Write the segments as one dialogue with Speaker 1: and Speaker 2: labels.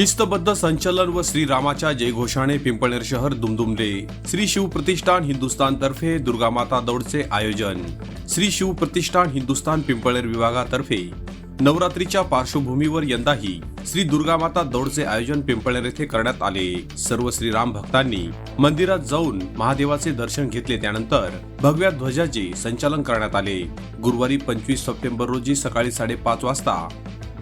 Speaker 1: शिस्तबद्ध संचलन व श्रीरामाच्या जयघोषाने पिंपळनेर शहर दुमदुमले. श्री शिव प्रतिष्ठान हिंदुस्तान तर्फे दुर्गामाता दौडचे आयोजन. श्री शिव प्रतिष्ठान हिंदुस्तान पिंपळनेर विभागातर्फे नवरात्रीच्या पार्श्वभूमीवर यंदाही श्री दुर्गामाता दौडचे आयोजन पिंपळनेर येथे करण्यात आले. सर्व श्रीराम भक्तांनी मंदिरात जाऊन महादेवाचे दर्शन घेतले. त्यानंतर भगव्या ध्वजाचे संचालन करण्यात आले. गुरुवारी पंचवीस सप्टेंबर रोजी सकाळी साडेपाच वाजता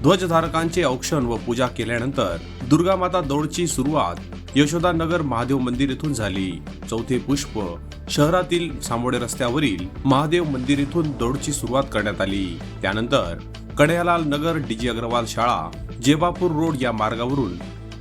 Speaker 1: ध्वजधारकांचे औक्षण व पूजा केल्यानंतर दुर्गामाता दौडची सुरुवात यशोदानगर महादेव मंदिर येथून झाली. चौथे पुष्प शहरातील सांबोडे रस्त्यावरील महादेव मंदिर येथून दौडची सुरुवात करण्यात आली. त्यानंतर कन्हैयालाल नगर डीजी अग्रवाल शाळा जेबापूर रोड या मार्गावरून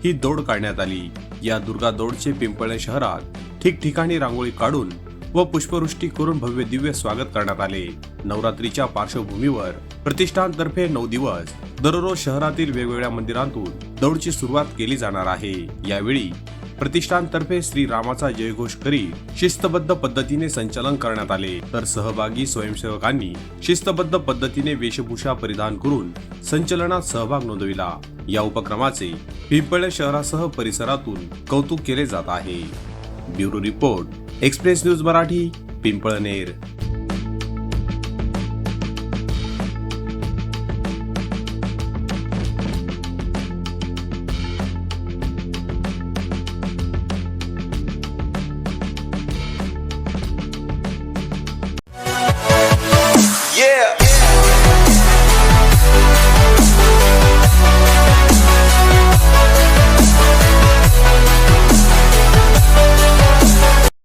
Speaker 1: ही दौड काढण्यात आली. या दुर्गा दौडचे पिंपळे शहरात ठिकठिकाणी रांगोळी काढून व पुष्पवृष्टी करून भव्य दिव्य स्वागत करण्यात आले. नवरात्रीच्या पार्श्वभूमीवर प्रतिष्ठानतर्फे नऊ दिवस दररोज शहरातील वेगवेगळ्या मंदिरांतून दौडची सुरुवात केली जाणार आहे. यावेळी प्रतिष्ठानतर्फे श्री रामाचा जयघोष करीत शिस्तबद्ध पद्धतीने संचालन करण्यात आले. तर सहभागी स्वयंसेवकांनी शिस्तबद्ध पद्धतीने वेशभूषा परिधान करून संचलनात सहभाग नोंदविला. या उपक्रमाचे पिंपळे शहरासह परिसरातून कौतुक केले जात आहे. Bureau report express news Marathi Pimpalner.